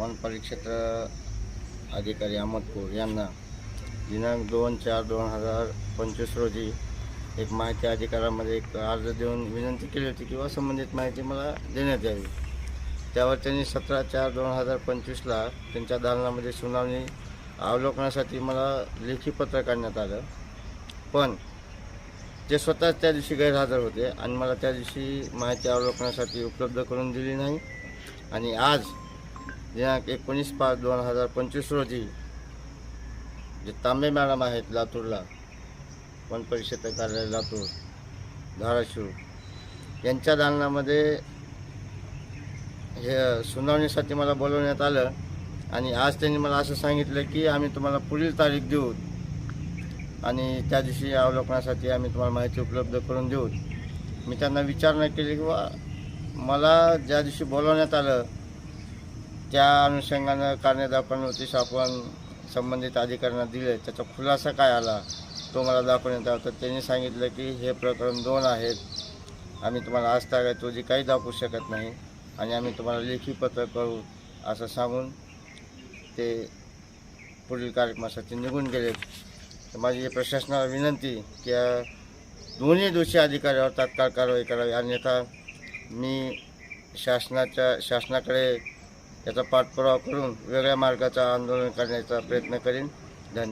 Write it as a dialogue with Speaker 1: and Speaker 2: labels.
Speaker 1: One परिक्षेत्र अधिकारी अहमदपूर यांना दिनांक दोन चार दोन हजार पंचवीस रोजी एक माहिती अधिकारामध्ये एक अर्ज देऊन विनंती केली होती किंवा संबंधित माहिती मला देण्यात यावी. त्यावर त्यांनी सतरा चार दोन हजार पंचवीसला त्यांच्या दालनामध्ये सुनावणी अवलोकनासाठी मला लेखी पत्र काढण्यात आलं. पण ते स्वतः त्या दिवशी गैरहजर होते आणि मला त्या दिवशी माहिती अवलोकनासाठी उपलब्ध करून दिली नाही. आणि आज दिनांक एकोणीस पाच दोन हजार पंचवीस रोजी जे तांबे मॅडम आहेत लातूरला वन परिषद कार्यालय लातूर धाराशिव यांच्या दालनामध्ये हे सुनावणीसाठी मला बोलवण्यात आलं आणि आज त्यांनी मला असं सांगितलं की आम्ही तुम्हाला पुढील तारीख देऊ आणि त्या दिवशी अवलोकनासाठी आम्ही तुम्हाला माहिती उपलब्ध करून देऊ. मी त्यांना विचारणा केली किंवा मला ज्या दिवशी बोलवण्यात आलं त्या अनुषंगानं कारणे नोटीस आपण संबंधित अधिकाऱ्यांना दिले त्याचा खुलासा काय आला? तो मला दाखवण्यात आला. तर त्यांनी सांगितलं की हे प्रकरण दोन आहेत. आम्ही तुम्हाला आज तागायत रोजी काही दाखवू शकत नाही. आणि आम्ही तुम्हाला लेखी पत्र करू असं सांगून ते पुढील कार्यक्रमासाठी निघून गेले तर माझी प्रशासनाला विनंती की दोन्ही दोषी अधिकाऱ्यावर तात्काळ कारवाई करावी. अन्यथा मी शासनाच्या शासनाकडे याचा पाठपुरावा करून वेगळ्या मार्गाचा आंदोलन करण्याचा प्रयत्न करीन.